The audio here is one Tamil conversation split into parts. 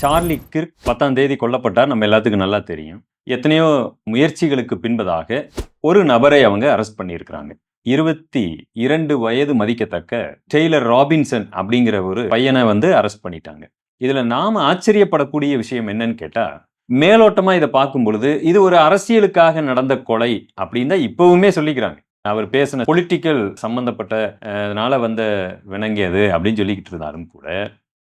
சார்லி கிர்க் பத்தாம் தேதி கொல்லப்பட்டார். நம்ம எல்லாத்துக்கும் நல்லா தெரியும். எத்தனையோ முயற்சிகளுக்கு பின்பதாக ஒரு நபரை அவங்க அரெஸ்ட் பண்ணியிருக்கிறாங்க. இருபத்தி இரண்டு வயது மதிக்கத்தக்க டெய்லர் ராபின்சன் அப்படிங்கிற ஒரு பையனை வந்து அரெஸ்ட் பண்ணிட்டாங்க. இதில் நாம் ஆச்சரியப்படக்கூடிய விஷயம் என்னன்னு கேட்டால் மேலோட்டமாக இதை பார்க்கும் பொழுது இது ஒரு அரசியலுக்காக நடந்த கொலை அப்படின்னு தான் இப்போவுமே சொல்லிக்கிறாங்க. அவர் பேசின பொலிட்டிக்கல் சம்மந்தப்பட்ட அதனால் வந்த விளங்கியது அப்படின்னு சொல்லிக்கிட்டு இருந்தாலும் கூட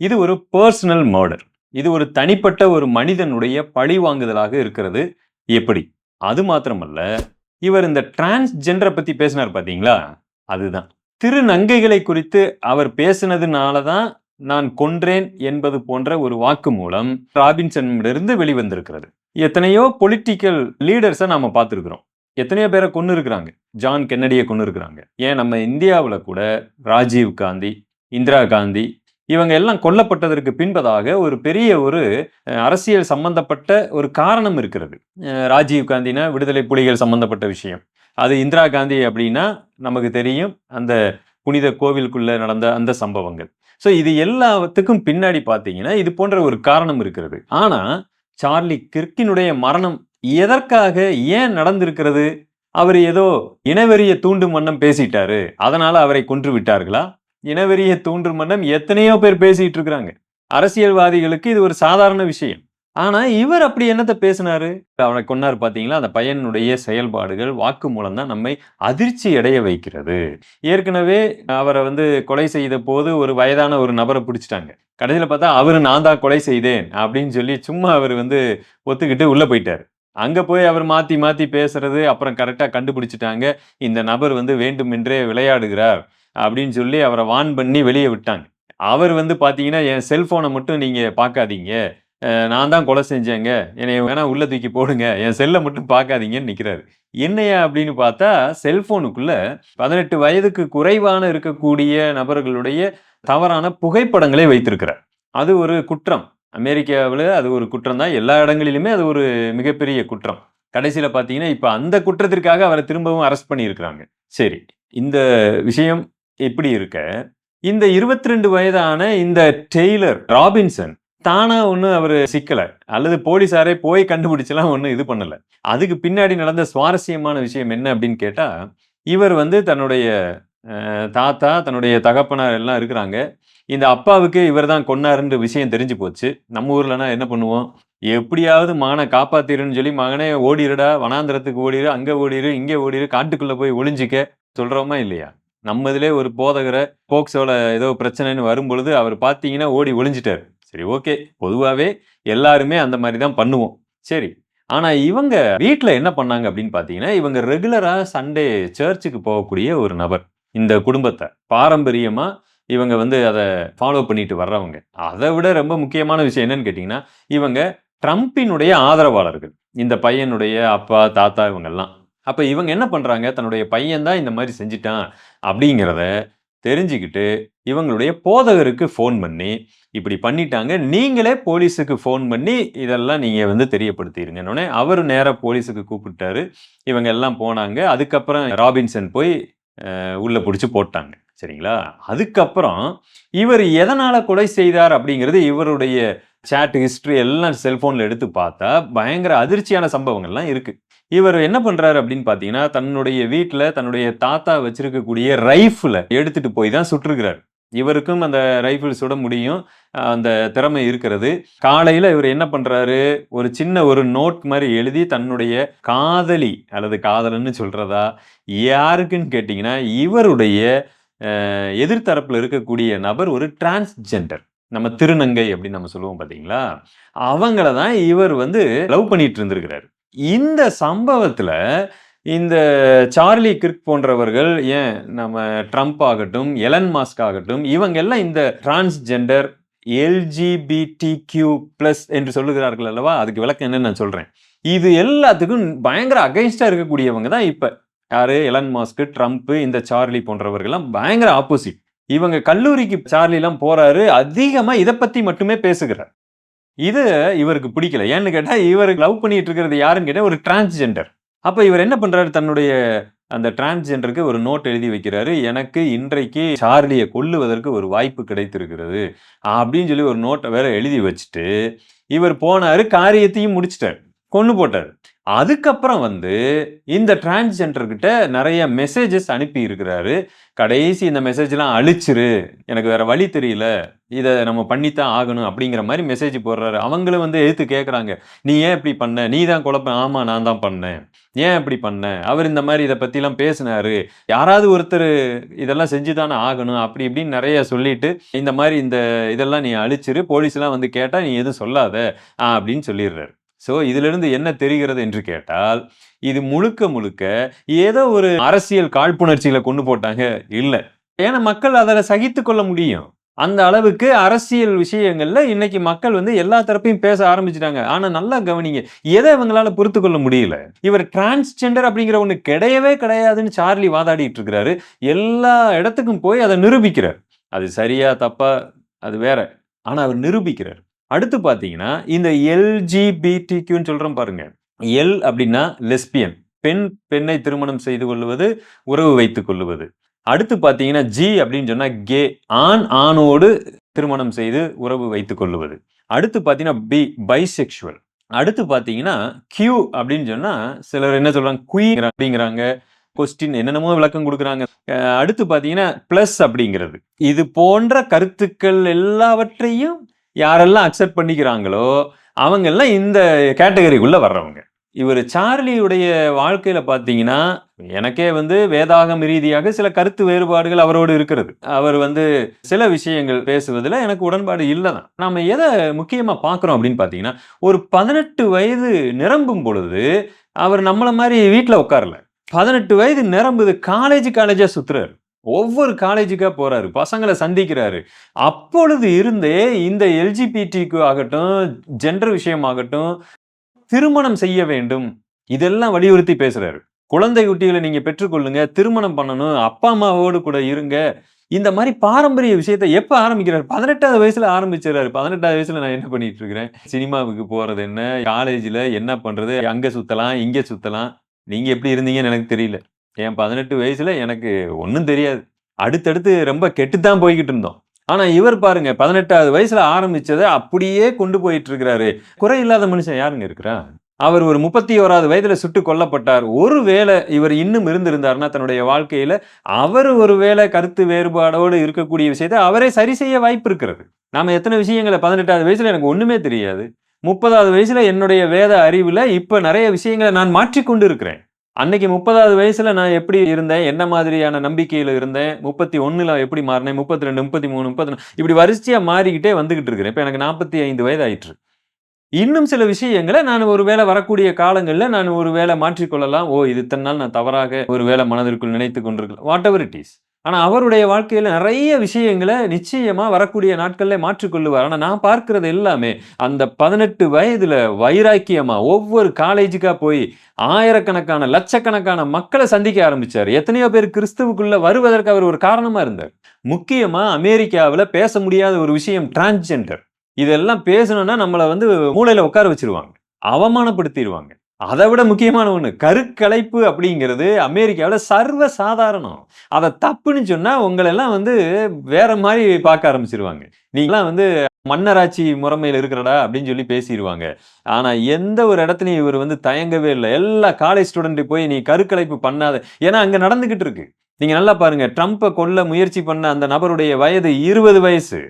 இது ஒரு பர்சனல் மர்டர் இது ஒரு தனிப்பட்ட ஒரு மனிதனுடைய பழி வாங்குதலாக இருக்கிறது. எப்படி? அது மாத்திரமல்ல இவர் இந்த டிரான்ஸ்ஜெண்டரை பத்தி பேசினார் பாத்தீங்களா? அதுதான். திருநங்கைகளை குறித்து அவர் பேசினதுனால தான் நான் கொன்றேன் என்பது போன்ற ஒரு வாக்கு மூலம் ராபின்சனிடமிருந்து வெளிவந்திருக்கிறது. எத்தனையோ பொலிட்டிக்கல் லீடர்ஸை நாம பார்த்துருக்குறோம். எத்தனையோ பேரை கொண்டு இருக்கிறாங்க. ஜான் கென்னடியை கொண்டு இருக்கிறாங்க. ஏன் நம்ம இந்தியாவில் கூட ராஜீவ் காந்தி இந்திரா காந்தி இவங்க எல்லாம் கொல்லப்பட்டதற்கு பின்பதாக ஒரு பெரிய ஒரு அரசியல் சம்பந்தப்பட்ட ஒரு காரணம் இருக்கிறது. ராஜீவ் காந்தினா விடுதலை புலிகள் சம்பந்தப்பட்ட விஷயம். அது இந்திரா காந்தி அப்படின்னா நமக்கு தெரியும் அந்த புனித கோவிலுக்குள்ள நடந்த அந்த சம்பவங்கள். ஸோ இது எல்லாத்துக்கும் பின்னாடி பார்த்தீங்கன்னா இது போன்ற ஒரு காரணம் இருக்கிறது. ஆனால் சார்லி கிர்கினுடைய மரணம் எதற்காக ஏன் நடந்திருக்கிறது? அவர் ஏதோ இனவெறிய தூண்டும் வண்ணம் பேசிட்டாரு. அதனால அவரை கொன்று விட்டார்களா? இனவெறிய தூண்டும் வண்ணம் எத்தனையோ பேர் பேசிட்டு இருக்கிறாங்க. அரசியல்வாதிகளுக்கு இது ஒரு சாதாரண விஷயம். ஆனா இவர் அப்படி என்னத்த பேசினாரு? அவனை கொன்னார் பாத்தீங்களா? அந்த பையனுடைய செயல்பாடுகள் வாக்கு மூலம் தான் நம்மை அதிர்ச்சி அடைய வைக்கிறது. ஏற்கனவே அவரை வந்து கொலை செய்த போது ஒரு வயதான ஒரு நபரை பிடிச்சிட்டாங்க. கடைசியில பார்த்தா அவரு நான் தான் கொலை செய்தேன் அப்படின்னு சொல்லி சும்மா அவர் வந்து ஒத்துக்கிட்டு உள்ள போயிட்டாரு. அங்க போய் அவர் மாத்தி மாத்தி பேசுறது அப்புறம் கரெக்டா கண்டுபிடிச்சிட்டாங்க. இந்த நபர் வந்து வேண்டுமென்றே விளையாடுகிறார். அப்படின்னு சொல்லி அவரை வான் பண்ணி வெளியே விட்டாங்க. அவர் வந்து பார்த்தீங்கன்னா என் செல்ஃபோனை மட்டும் நீங்கள் பார்க்காதீங்க. நான் தான் கொலை செஞ்சேங்க. என்னை வேணால் உள்ள தூக்கி போடுங்க. என் செல்லை மட்டும் பார்க்காதீங்கன்னு நிற்கிறாரு என்னையா அப்படின்னு பார்த்தா செல்ஃபோனுக்குள்ளே பதினெட்டு வயதுக்கு குறைவான இருக்கக்கூடிய நபர்களுடைய தவறான புகைப்படங்களை வைத்திருக்கிறார். அது ஒரு குற்றம். அமெரிக்காவில் அது ஒரு குற்றம் தான். எல்லா இடங்களிலுமே அது ஒரு மிகப்பெரிய குற்றம். கடைசியில் பார்த்தீங்கன்னா இப்போ அந்த குற்றத்திற்காக அவரை திரும்பவும் அரெஸ்ட் பண்ணியிருக்கிறாங்க. சரி இந்த விஷயம் இப்படி இருக்க? இந்த இருபத்தி ரெண்டு வயதான இந்த டெய்லர் ராபின்சன் தானா ஒன்றும் அவர் சிக்கலை. அல்லது போலீஸாரே போய் கண்டுபிடிச்சலாம் ஒன்றும் இது பண்ணலை. அதுக்கு பின்னாடி நடந்த சுவாரஸ்யமான விஷயம் என்ன அப்படின்னு கேட்டால் இவர் வந்து தன்னுடைய தாத்தா தன்னுடைய தகப்பனார் எல்லாம் இருக்கிறாங்க. இந்த அப்பாவுக்கு இவர் தான் கொன்னாருன்ற விஷயம் தெரிஞ்சு போச்சு. நம்ம ஊர்லனா என்ன பண்ணுவோம்? எப்படியாவது மகனை காப்பாத்திருன்னு சொல்லி மகனே ஓடிருடா வனாந்திரத்துக்கு ஓடிரு அங்கே ஓடிரு இங்கே ஓடிரு காட்டுக்குள்ளே போய் ஒளிஞ்சிக்க. சொல்கிறோமா இல்லையா? நம்ம இதிலே ஒரு போதகரை போக்சோல ஏதோ பிரச்சனைன்னு வரும் பொழுது அவர் பார்த்தீங்கன்னா ஓடி ஒளிஞ்சிட்டார். சரி ஓகே. பொதுவாகவே எல்லாருமே அந்த மாதிரி தான் பண்ணுவோம். சரி ஆனால் இவங்க வீட்டில் என்ன பண்ணாங்க அப்படின்னு பார்த்தீங்கன்னா இவங்க ரெகுலராக சண்டே சர்ச்சுக்கு போகக்கூடிய ஒரு நபர். இந்த குடும்பத்தை பாரம்பரியமாக இவங்க வந்து அதை ஃபாலோ பண்ணிட்டு வர்றவங்க. அதை விட ரொம்ப முக்கியமான விஷயம் என்னன்னு கேட்டிங்கன்னா இவங்க ட்ரம்ப்பினுடைய ஆதரவாளர்கள். இந்த பையனுடைய அப்பா தாத்தா இவங்கெல்லாம். அப்போ இவங்க என்ன பண்ணுறாங்க தன்னுடைய பையன் தான் இந்த மாதிரி செஞ்சிட்டான் அப்படிங்கிறத தெரிஞ்சுக்கிட்டு இவங்களுடைய போதகருக்கு ஃபோன் பண்ணி இப்படி பண்ணிட்டாங்க. நீங்களே போலீஸுக்கு ஃபோன் பண்ணி இதெல்லாம் நீங்கள் வந்து தெரியப்படுத்திடுங்கன்னு அவர் நேராக போலீஸுக்கு கூப்பிட்டாரு. இவங்க எல்லாம் போனாங்க. அதுக்கப்புறம் ராபின்சன் போய் உள்ளே பிடிச்சி போட்டாங்க. சரிங்களா? அதுக்கப்புறம் இவர் எதனால் கொலை செய்தார் அப்படிங்கிறது இவருடைய சேட் ஹிஸ்ட்ரி எல்லாம் செல்ஃபோனில் எடுத்து பார்த்தா பயங்கர அதிர்ச்சியான சம்பவங்கள்லாம் இருக்குது இவர் என்ன பண்றாரு அப்படின்னு பாத்தீங்கன்னா தன்னுடைய வீட்டுல தன்னுடைய தாத்தா வச்சிருக்கக்கூடிய ரைஃபிள எடுத்துட்டு போய் தான் சுட்டிருக்கிறார் இவருக்கும் அந்த ரைஃபிள் சுட முடியும் அந்த திறமை இருக்கிறது. காலையில் இவர் என்ன பண்ணுறாரு ஒரு சின்ன ஒரு நோட் மாதிரி எழுதி தன்னுடைய காதலி அல்லது காதலன்னு சொல்கிறதா யாருக்குன்னு கேட்டிங்கன்னா இவருடைய எதிர்த்தரப்பில் இருக்கக்கூடிய நபர் ஒரு டிரான்ஸ்ஜெண்டர். நம்ம திருநங்கை அப்படின்னு நம்ம சொல்லுவோம் பார்த்தீங்களா அவங்கள தான் இவர் வந்து லவ் பண்ணிட்டு இருந்திருக்கிறாரு. இந்த சம்பவத்தில் இந்த சார்லி கிர்க் போன்றவர்கள் ஏன் நம்ம ட்ரம்ப் ஆகட்டும் எலன் மாஸ்க் ஆகட்டும் இவங்க எல்லாம் இந்த டிரான்ஸ்ஜெண்டர் எல்ஜிபிடி கியூ பிளஸ் என்று சொல்லுகிறார்கள் அல்லவா? அதுக்கு விளக்கம் என்னன்னு நான் சொல்கிறேன் இது எல்லாத்துக்கும் பயங்கர அகைன்ஸ்டாக இருக்கக்கூடியவங்க தான் இப்போ. யார்? எலன் மாஸ்க் ட்ரம்ப் இந்த சார்லி போன்றவர்கள்லாம் பயங்கர ஆப்போசிட் இவங்க கல்லூரிக்கு சார்லிலாம் போகிறாரு அதிகமாக இதை பற்றி மட்டுமே பேசுகிறார். இது இவருக்கு பிடிக்கல. ஏன்னு கேட்டால் இவர் லவ் பண்ணிட்டு இருக்கிறது யாருன்னு கேட்டால் ஒரு டிரான்ஸ்ஜெண்டர் அப்போ இவர் என்ன பண்ணுறாரு தன்னுடைய அந்த டிரான்ஸ்ஜெண்டருக்கு ஒரு நோட் எழுதி வைக்கிறாரு. எனக்கு இன்றைக்கு சார்லியை கொல்லுவதற்கு ஒரு வாய்ப்பு கிடைத்திருக்கிறது. அப்படின்னு சொல்லி ஒரு நோட்டை வேற எழுதி வச்சுட்டு இவர் போனார் காரியத்தையும் முடிச்சிட்டார். கொண்டு போட்டார். அதுக்கப்புறம் வந்து இந்த டிரான்ஸ்ஜெண்டர்கிட்ட நிறைய மெசேஜஸ் அனுப்பி இருக்கிறாரு. கடைசி இந்த மெசேஜ்லாம் அழிச்சிரு. எனக்கு வேற வழி தெரியல. இதை நம்ம பண்ணித்தான் ஆகணும் அப்படிங்கிற மாதிரி மெசேஜ் போடுறாரு. அவங்களும் வந்து எழுத்து கேட்குறாங்க நீ ஏன் இப்படி பண்ண? நீ தான் குழப்ப. ஆமாம் நான் தான் பண்ணேன். ஏன் இப்படி பண்ண? அவர் இந்த மாதிரி இதை பற்றிலாம் பேசினாரு. யாராவது ஒருத்தர் இதெல்லாம் செஞ்சு தானே ஆகணும். அப்படி இப்படின்னு நிறைய சொல்லிட்டு இந்த மாதிரி இந்த இதெல்லாம் நீ அழிச்சிரு. போலீஸ்லாம் வந்து கேட்டால் நீ எதுவும் சொல்லாத. ஆ, அப்படின்னு சொல்லிடுறாரு. ஸோ இதிலிருந்து என்ன தெரிகிறது என்று கேட்டால் இது முழுக்க முழுக்க ஏதோ ஒரு அரசியல் காழ்ப்புணர்ச்சிகளை கொண்டு போட்டாங்க. இல்லை. ஏன்னா மக்கள் அதில் சகித்து கொள்ள முடியும். அந்த அளவுக்கு அரசியல் விஷயங்கள்ல இன்னைக்கு மக்கள் வந்து எல்லா தரப்பையும் பேச ஆரம்பிச்சிட்டாங்க. ஆனா நல்லா கவனிங்க. எதை இவங்களால பொறுத்து கொள்ள முடியல? இவர் டிரான்ஸ்ஜெண்டர் அப்படிங்கிற ஒண்ணு கிடையவே கிடையாதுன்னு சார்லி வாதாடிட்டு இருக்கிறாரு. எல்லா இடத்துக்கும் போய் அதை நிரூபிக்கிறார். அது சரியா தப்பா அது வேற. ஆனா அவர் நிரூபிக்கிறார். அடுத்து பார்த்தீங்கன்னா இந்த எல்ஜிபிடிக்யூன்னு சொல்கிறோம் பாருங்க. எல் அப்படின்னா லெஸ்பியன் பெண் பெண்ணை திருமணம் செய்து கொள்வது உறவு வைத்துக் கொள்ளுவது அடுத்து பார்த்தீங்கன்னா ஜி அப்படின்னு சொன்னால் கே ஆண் ஆணோடு திருமணம் செய்து உறவு வைத்துக் கொள்வது. அடுத்து பார்த்தீங்கன்னா பி பைசெக்ஷுவல் அடுத்து பார்த்தீங்கன்னா கியூ அப்படின்னு சொன்னால் சிலர் என்ன சொல்கிறாங்க குயின் அப்படிங்கிறாங்க கொஸ்டின் என்னென்னமோ விளக்கம் கொடுக்குறாங்க. அடுத்து பார்த்தீங்கன்னா ப்ளஸ் அப்படிங்கிறது. இது போன்ற கருத்துக்கள் எல்லாவற்றையும் யாரெல்லாம் அக்செப்ட் பண்ணிக்கிறாங்களோ அவங்கெல்லாம் இந்த கேட்டகரிக்குள்ளே வர்றவங்க. இவர் சார்லியுடைய வாழ்க்கையில் பார்த்தீங்கன்னா எனக்கே வந்து வேதாகம் ரீதியாக சில கருத்து வேறுபாடுகள் அவரோடு இருக்கிறது. அவர் வந்து சில விஷயங்கள் பேசுவதில் எனக்கு உடன்பாடு இல்லை தான் நம்ம எதை முக்கியமாக பார்க்குறோம் அப்படின்னு பார்த்தீங்கன்னா ஒரு பதினெட்டு வயது நிரம்பும் பொழுது அவர் நம்மளை மாதிரி வீட்டில் உட்காரல. பதினெட்டு வயது நிரம்புது காலேஜ் காலேஜாக சுற்றுறாரு ஒவ்வொரு காலேஜுக்காக போகிறாரு பசங்களை சந்திக்கிறாரு. அப்பொழுது இருந்தே இந்த எல்ஜிபிடிக்கு ஆகட்டும் ஜெண்டர் விஷயமாகட்டும் திருமணம் செய்ய வேண்டும். இதெல்லாம் வலியுறுத்தி பேசுகிறாரு குழந்தை குட்டிகளை நீங்கள் பெற்றுக்கொள்ளுங்க திருமணம் பண்ணணும் அப்பா அம்மாவோடு கூட இருங்க. இந்த மாதிரி பாரம்பரிய விஷயத்தை எப்போ ஆரம்பிக்கிறார்? பதினெட்டாவது வயசுல ஆரம்பிச்சிடறாரு. பதினெட்டாவது வயசுல நான் என்ன பண்ணிட்டு இருக்கிறேன் சினிமாவுக்கு போறது என்ன? காலேஜில் என்ன பண்றது? அங்கே சுத்தலாம் இங்கே சுத்தலாம். நீங்கள் எப்படி இருந்தீங்கன்னு எனக்கு தெரியல. என் பதினெட்டு வயசில் எனக்கு ஒன்றும் தெரியாது. அடுத்தடுத்து ரொம்ப கெட்டுத்தான் போய்கிட்டு இருந்தோம். ஆனால் இவர் பாருங்க பதினெட்டாவது வயசில் ஆரம்பித்ததை அப்படியே கொண்டு போயிட்டு இருக்கிறாரு குறை இல்லாத மனுஷன் யாருங்க இருக்கிறா அவர் ஒரு முப்பத்தி ஓராவது வயதில் சுட்டு கொல்லப்பட்டார். ஒருவேளை இவர் இன்னும் இருந்திருந்தாருன்னா தன்னுடைய வாழ்க்கையில் அவர் ஒருவேளை கருத்து வேறுபாடோடு இருக்கக்கூடிய விஷயத்தை அவரே சரி செய்ய வாய்ப்பு இருக்கிறது. நாம் எத்தனை விஷயங்களை பதினெட்டாவது வயசில் எனக்கு ஒன்றுமே தெரியாது. முப்பதாவது வயசில் என்னுடைய வேத அறிவில் இப்போ நிறைய விஷயங்களை நான் மாற்றிக்கொண்டு இருக்கிறேன். அன்னைக்கு முப்பதாவது வயசுல நான் எப்படி இருந்தேன்? என்ன மாதிரியான நம்பிக்கையில இருந்தேன்? முப்பத்தி ஒண்ணுல எப்படி மாறினேன்? முப்பத்தி ரெண்டு முப்பத்தி மூணு முப்பத்தி இப்படி வரிசையா மாறிக்கிட்டே வந்துகிட்டு இருக்கிறேன். இப்ப எனக்கு நாற்பத்தி ஐந்து வயது ஆயிற்று இன்னும் சில விஷயங்களை நான் ஒரு வேலை வரக்கூடிய காலங்களில் நான் ஒரு வேளை மாற்றிக்கொள்ளலாம். ஓ இது இத்தனை நாள் நான் தவறாக ஒரு வேளை மனதிற்குள் நினைத்து கொண்டிருக்கலாம். வாட் எவர் இட் இஸ் ஆனால் அவருடைய வாழ்க்கையில் நிறைய விஷயங்களை நிச்சயமாக வரக்கூடிய நாட்களில் மாற்றிக்கொள்ளுவார். ஆனால் நான் பார்க்கறது எல்லாமே அந்த பதினெட்டு வயதில் வைராக்கியமாக ஒவ்வொரு காலேஜுக்காக போய் ஆயிரக்கணக்கான லட்சக்கணக்கான மக்களை சந்திக்க ஆரம்பிச்சார். எத்தனையோ பேர் கிறிஸ்துவுக்குள்ளே வருவதற்கு அவர் ஒரு காரணமாக இருந்தார். முக்கியமாக அமெரிக்காவில் பேச முடியாத ஒரு விஷயம் டிரான்ஸ்ஜெண்டர். இதெல்லாம் பேசணும்னா நம்மளை வந்து மூளையில் உட்கார வச்சிருவாங்க. அவமானப்படுத்திடுவாங்க. அதை விட முக்கியமான ஒன்று கருக்கலைப்பு அப்படிங்கிறது அமெரிக்காவில் சர்வ சாதாரணம் அதை தப்புன்னு சொன்னால் உங்களெல்லாம் வந்து வேற மாதிரி பார்க்க ஆரம்பிச்சிருவாங்க. நீங்களாம் வந்து மன்னராட்சி முறைமையில் இருக்கிறடா அப்படின்னு சொல்லி பேசிடுவாங்க ஆனால் எந்த ஒரு இடத்துலையும் இவர் வந்து தயங்கவே இல்லை. எல்லா காலேஜ் ஸ்டூடெண்ட்டு போய் நீ கருக்கலைப்பு பண்ணாத. ஏன்னா அங்கே நடந்துக்கிட்டு இருக்கு. நீங்கள் நல்லா பாருங்கள் ட்ரம்ப்பை கொல்ல முயற்சி பண்ண அந்த நபருடைய வயது இருபது வயசு.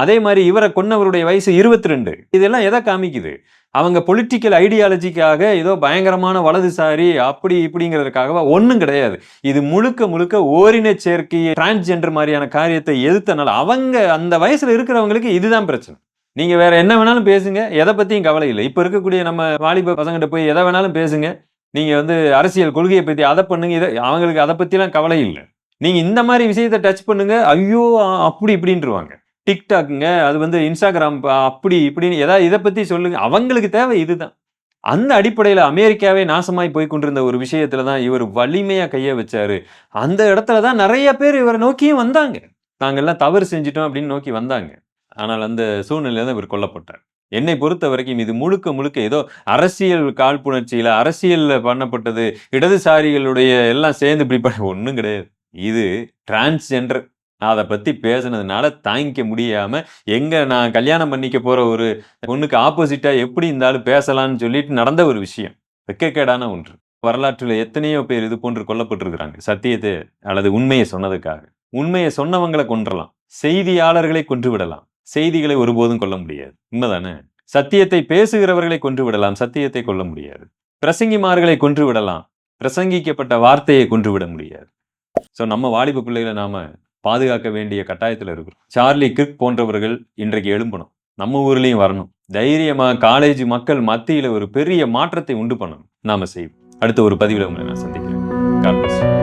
அதே மாதிரி இவரை கொன்னவருடைய வயசு இருபத்தி ரெண்டு. இதெல்லாம் எதை காமிக்குது? அவங்க பொலிட்டிக்கல் ஐடியாலஜிக்காக ஏதோ பயங்கரமான வலதுசாரி அப்படி இப்படிங்கிறதுக்காகவா? ஒன்றும் கிடையாது. இது முழுக்க முழுக்க ஓரின சேர்க்கை டிரான்ஸ்ஜெண்டர் மாதிரியான காரியத்தை எதிர்த்தனால அவங்க அந்த வயசுல இருக்கிறவங்களுக்கு இதுதான் பிரச்சனை. நீங்க வேற என்ன வேணாலும் பேசுங்க. எதை பத்தியும் கவலை இல்லை. இப்போ இருக்கக்கூடிய நம்ம வாலிப பசங்கிட்ட போய் எதை வேணாலும் பேசுங்க. நீங்க வந்து அரசியல் கொள்கையை பத்தி அதை பண்ணுங்க. இதை அவங்களுக்கு அதை பத்திலாம் கவலை இல்லை. நீங்க இந்த மாதிரி விஷயத்த டச் பண்ணுங்க. ஐயோ அப்படி இப்படின்ட்டுருவாங்க டிக்டாக்குங்க அது வந்து இன்ஸ்டாகிராம் அப்படி இப்படின்னு ஏதாவது இதை பற்றி சொல்லுங்க. அவங்களுக்கு தேவை இதுதான். அந்த அடிப்படையில் அமெரிக்காவே நாசமாய் போய் கொண்டிருந்த ஒரு விஷயத்துல தான் இவர் வலிமையாக கையை வச்சாரு. அந்த இடத்துல தான் நிறைய பேர் இவரை நோக்கியும் வந்தாங்க. நாங்கள்லாம் தவறு செஞ்சிட்டோம் அப்படின்னு நோக்கி வந்தாங்க. ஆனால் அந்த சூழ்நிலையில தான் இவர் கொல்லப்பட்டார். என்னை பொறுத்த வரைக்கும் இது முழுக்க முழுக்க ஏதோ அரசியல் காழ்ப்புணர்ச்சியில் அரசியலில் பண்ணப்பட்டது இடதுசாரிகளுடைய எல்லாம் சேர்ந்து இப்படி பண்ண ஒன்றும் கிடையாது. இது டிரான்ஸ்ஜெண்டர் அதை பத்தி பேசுனதுனால தாங்கிக்க முடியாம எங்க நான் கல்யாணம் பண்ணிக்க போற ஒரு பொண்ணுக்கு ஆப்போசிட்டா எப்படி இருந்தாலும் பேசலான்னு பேசலாம்னு சொல்லிட்டு நடந்த ஒரு விஷயம். வெக்கக்கேடான ஒன்று. வரலாற்றில் எத்தனையோ பேர் இது போன்று கொல்லப்பட்டிருக்கிறாங்க சத்தியத்தை அல்லது உண்மையை சொன்னதுக்காக. உண்மையை சொன்னவங்களை கொன்றலாம். செய்தியாளர்களை கொன்று விடலாம். செய்திகளை ஒருபோதும் கொல்ல முடியாது. உண்மைதானே? சத்தியத்தை பேசுகிறவர்களை கொன்று விடலாம். சத்தியத்தை கொல்ல முடியாது. பிரசங்கிமார்களை கொன்று விடலாம். பிரசங்கிக்கப்பட்ட வார்த்தையை கொன்று விட முடியாது. ஸோ நம்ம வாலிப பிள்ளைகளை நாம பாதுகாக்க வேண்டிய கட்டாயத்தில் இருக்கிறோம். சார்லி கிர்க் போன்றவர்கள் இன்றைக்கு எழும்பணும். நம்ம ஊர்லேயும் வரணும். தைரியமாக காலேஜ் மக்கள் மத்தியில் ஒரு பெரிய மாற்றத்தை உண்டு பண்ணணும். நாம செய்வோம். அடுத்த ஒரு பதிவில் உங்களை நான் சந்திக்கிறேன். God.